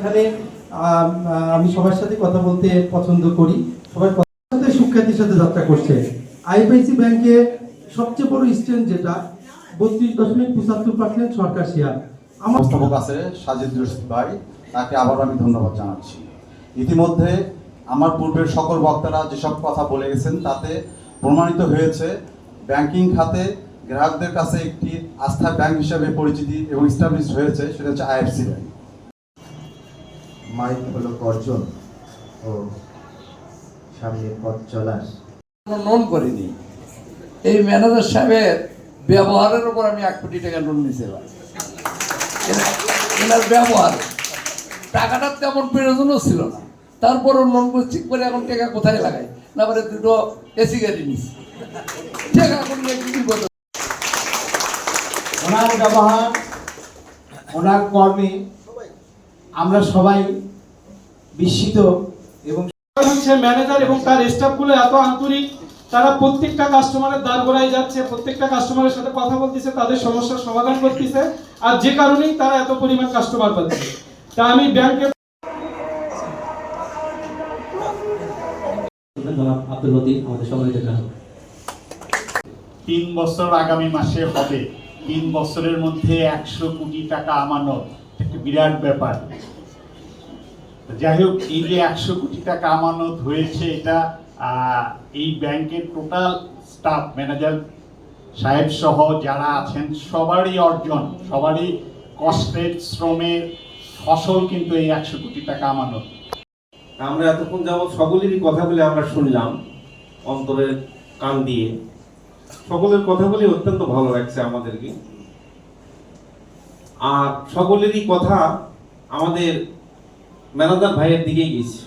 এখানে, আমি সবার সাথে কথা বলতে পছন্দ করি। কথার সাথে সুখ্যাতির সাথে যাত্রা করছে। আইপিআইসি ব্যাংকে সবচেয়ে বড় স্ট্রেন যেটা, বত্রিশ দশমিক পঁচাত্তর পার্সেন্ট সরকার শেয়ার। আমার ব্যবস্থাপক আছে সাজিদ রশিদ ভাই, তাকে আবারও আমি ধন্যবাদ জানাচ্ছি। ইতিমধ্যে আমার পূর্বের সকল বক্তারা যেসব কথা বলে গেছেন, তাতে প্রমাণিত হয়েছে, ব্যাংকিং খাতে গ্রাহকদের কাছে একটি আস্থার ব্যাংক হিসেবে পরিচিতি এবং স্টাবলিশ হয়েছে, সেটা হচ্ছে আইএফসি ব্যাংক। মাইক হলো অর্জন ও সামনে পথ চলার। লোন করিনি। এই ম্যানেজার সাহেবের ব্যবহারের উপর আমি এক কোটি টাকা লোন নিয়েছি এবার এনার- ব্যবহার টাকাটা তেমন প্রয়োজনও ছিল না। তারপরও লোন ঠিক করে এখন টাকা কোথায় লাগাই? না পরে দুটো এসি গাড়ি নিছি। টাকা করলে কি বিপদ ওনার ব্যবহার ওনার কর্মে আমরা সবাই বিস্মিত এবং হচ্ছে ম্যানেজার এবং তার স্টাফগুলো এত আন্তরিক তারা প্রত্যেকটা কাস্টমারের দ্বার গোড়ায় যাচ্ছে প্রত্যেকটা কাস্টমারের সাথে কথা বলতেছে তাদের সমস্যার সমাধান করতেছে আর যে কারণেই তারা এত পরিমাণ কাস্টমার পাচ্ছে তা আমি ব্যাংকে জনাব আব্দুল লতিফ আমাদের সম্মানিত গ্রাহক। তিন বছর আগামী মাসে হবে। তিন বছরের মধ্যে একশো কোটি টাকা আমানত। একটা বিরাট ব্যাপার। যাই হোক, এই যে একশো কোটি টাকা আমানত হয়েছে, এটা এই ব্যাংকের টোটাল স্টাফ ম্যানেজার সাহেব সহ যারা আছেন, সবারই অর্জন, সবারই কষ্টের শ্রমের ফসল কিন্তু এই একশো কোটি টাকা আমানত। আমরা এতক্ষণ যাবৎ সকলেরই কথা বলে আমরা শুনলাম অন্তরের কান দিয়ে। সকলের কথাগুলি অত্যন্ত ভালো লাগছে আমাদেরকে। আর সকলেরই কথা আমাদের ম্যানেজার ভাইয়ের দিকেই গেছে